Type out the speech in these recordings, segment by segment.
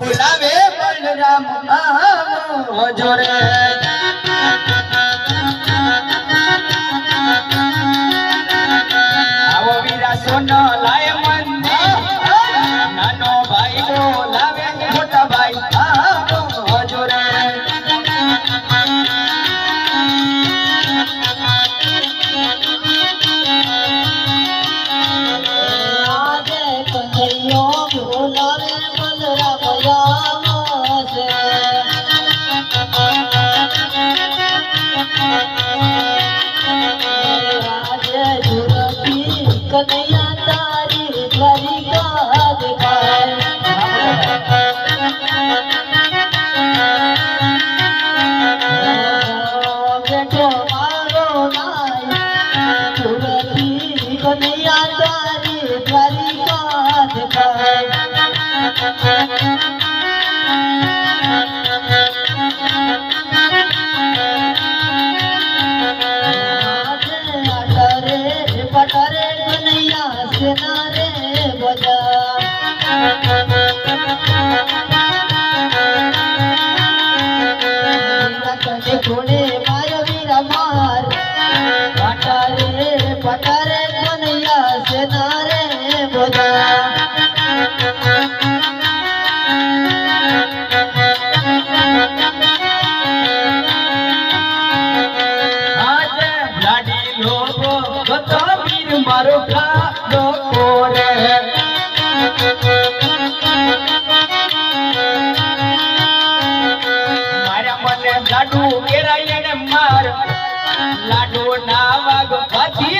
બોલાવે બલરામ આવો જોરે Thank you. લાડુ ના વાગ. પછી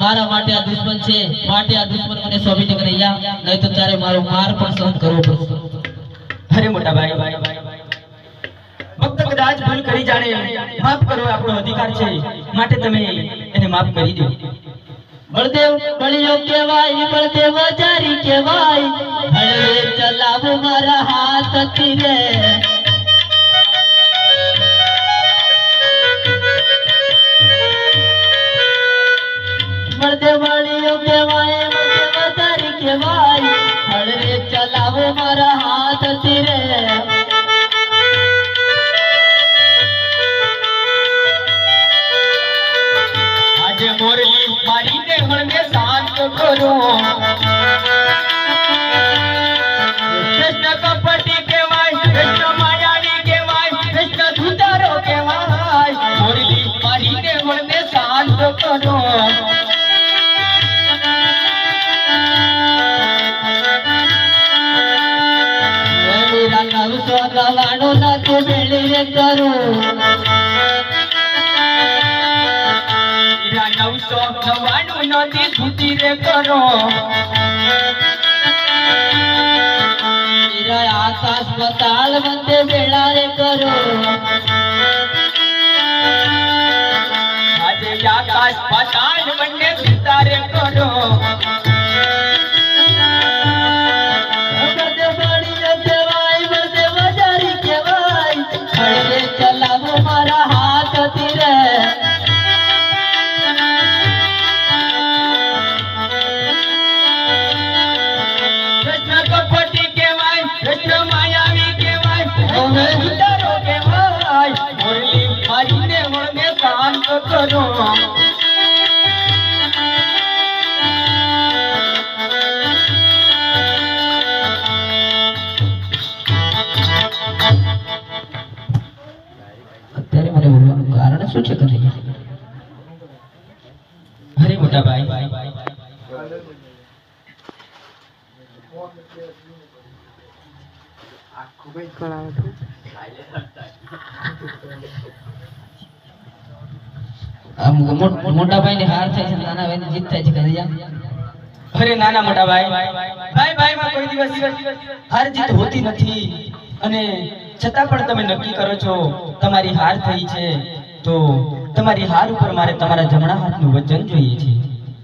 મારા માટે આ દુશ્મન છે માટે આ દુશ્મન મને શોભી નીકળે યા નહીં તો ત્યારે મારો માર પણ સહન કરવો પડશે. અરે મોટા ભાઈ ભક્ત કદાચ ભૂલ કરી જાણે માફ કરો આપણો અધિકાર છે. માટે તમે એને માફ કરી દો. બળદેવ બળિયો કેવાય બળદેવ જારી કેવાય હે ચલાવ મારા હાથ રે. મળદેવાળીઓ કહેવાય મળદેવા તારી કહેવાય હળવે ચલાવો મારા હાથથી રે રે કરું નવસો નવાણું નદી સુધી રે કરો આકાશ પતાળ વંદે વેળા રે કરો આજે આકાશ પાતાળ બંને સિતારે કરો મોટા ભાઈ ની હાર થાય છે નાના ભાઈ ની જીત થાય છે કનૈયા અરે નાના મોટા ભાઈ ભાઈ ભાઈ માં કોઈ દિવસ હાર જીત હોતી નથી. અને છતાં પણ તમે નક્કી કરો છો તમારી હાર થઈ છે તો તમારી હાર ઉપર મારે તમારા જમણા હાથનું વચન જોઈએ છે.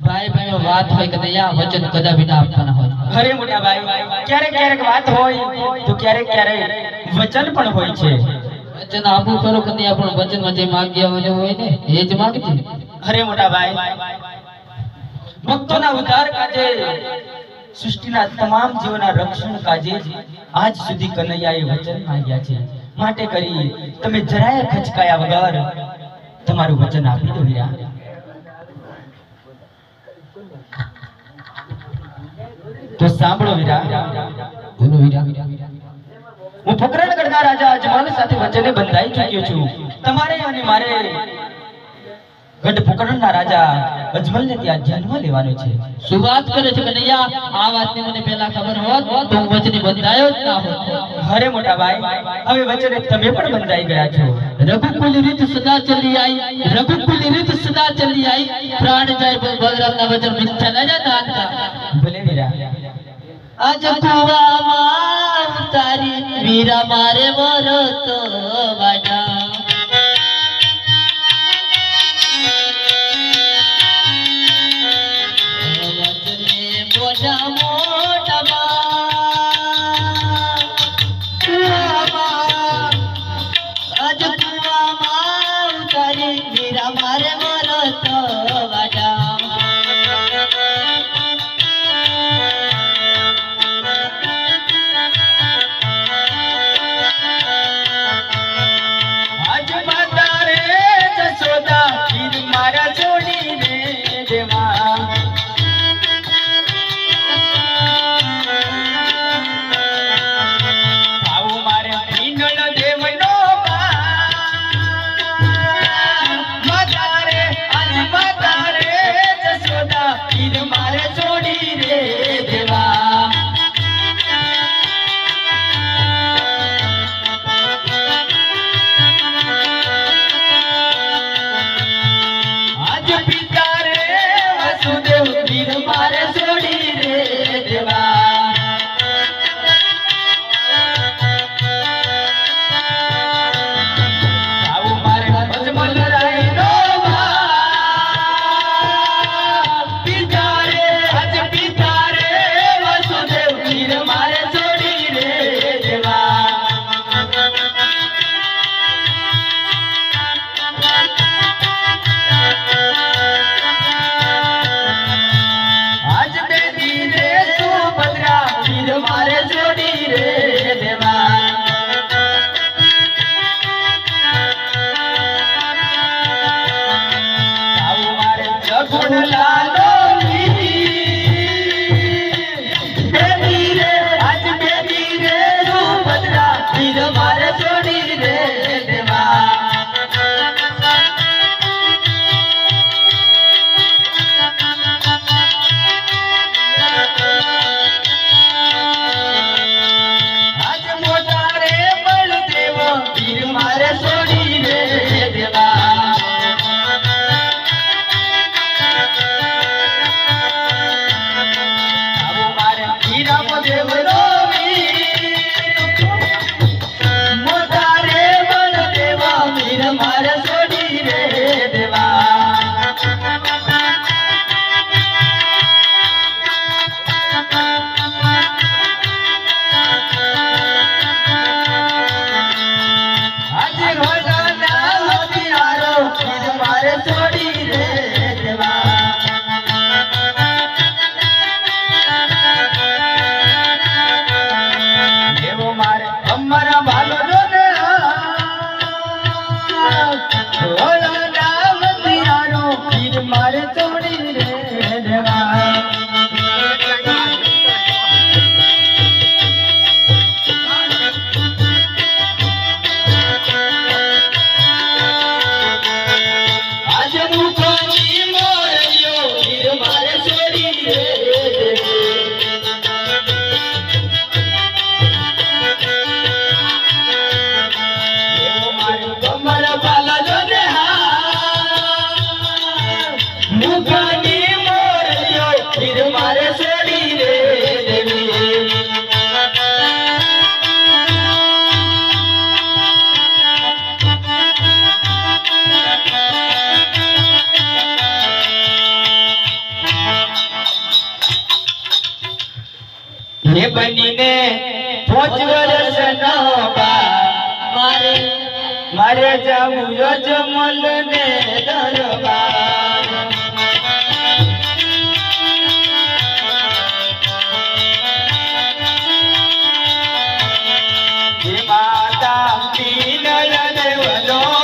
ભાઈ ભાઈ વાત હોય કનૈયા વચન કદાપી ના આપવાના હોય. અરે મોટા ભાઈ ક્યારેક ક્યારેક વાત હોય તો ક્યારેક ક્યારેક વચન પણ હોય છે. વચન આપું ખરો કે નહીં પણ વચનમાં જે માગ્યા હોય હોય ને એ જ માંગજે. અરે મોટા ભાઈ ભક્તોના ઉદ્ધાર કાજે સૃષ્ટિના તમામ જીવના રક્ષણ કાજે આજ સુધી કનૈયાએ વચન માંગ્યા છે. માટે કરી તમે જરાય ખચકાયા વગર તમારું વચન આપી દો વીરા તો સાંભળો વીરા બોલો વીરા હું પોકરણગઢના રાજા અજમાલ સાથે વચને બંધાઈ ચૂક્યો છું. તમારે અને મારે ગઢ પોકરણના રાજા અજમલને ત્યાં જન્મ લેવાનો છે. શું વાત કરે છે કનૈયા? આ વાતની મને પહેલા ખબર હોત તો હું વચને બંધાયો જ ના હોત. અરે મોટા ભાઈ હવે વચને તમે પણ બંધાઈ ગયા છો. રઘુકુલ રીત સદા ચલી આઈ રઘુકુલ રીત સદા ચલી આઈ. પ્રાણ જાય બલરામના વચન મિથ્યા ન જાતા ભલે વીરા આજ કુવામાં ઉતારી વીરા મારે મરત વાડા વચને મોટા મોટા ગીર મારે એ બનીને પોચ વરસ નો મારે. મારે જાવું જમલ ને દરબાર. માતા પીનય દેવનો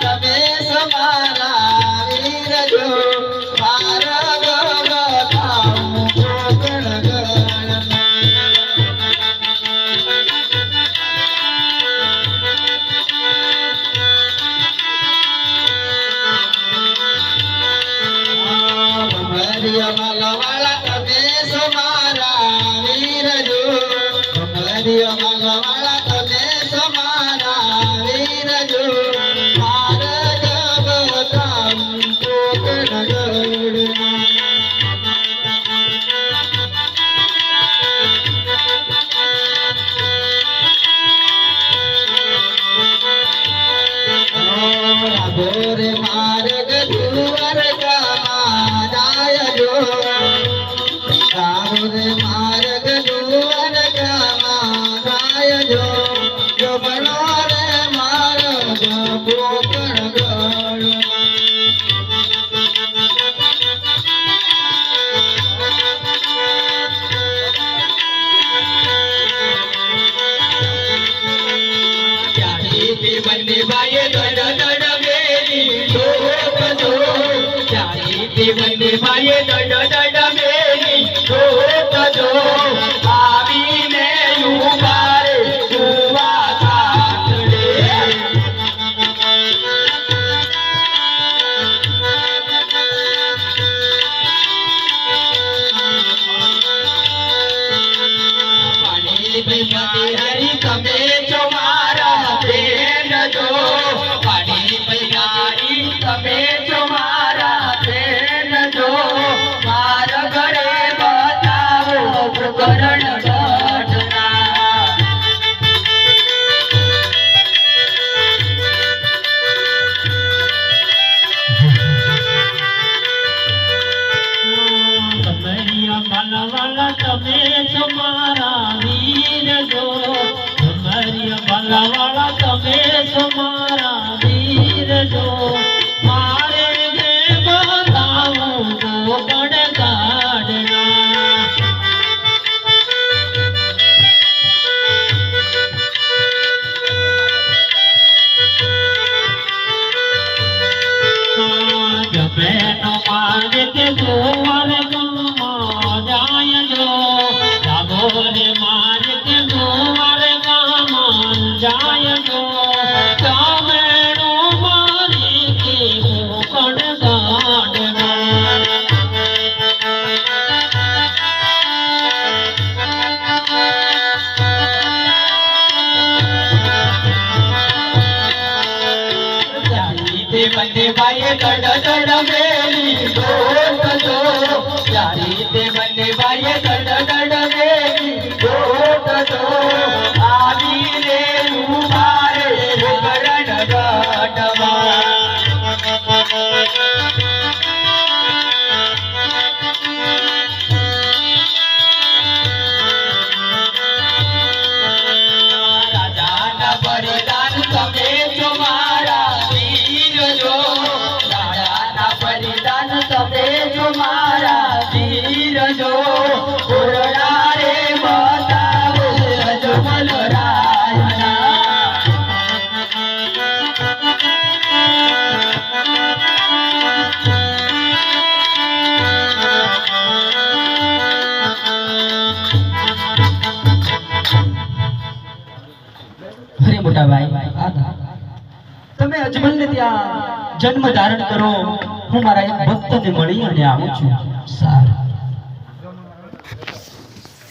તમે સમારા વીર જો বন্দে মায়ে મને બાઈએ તડ તડ મેલી ગો અજમલને ત્યાં. જન્મ ધારણ કરો. હું મારા એક ભક્તને મળી અને આવું છું.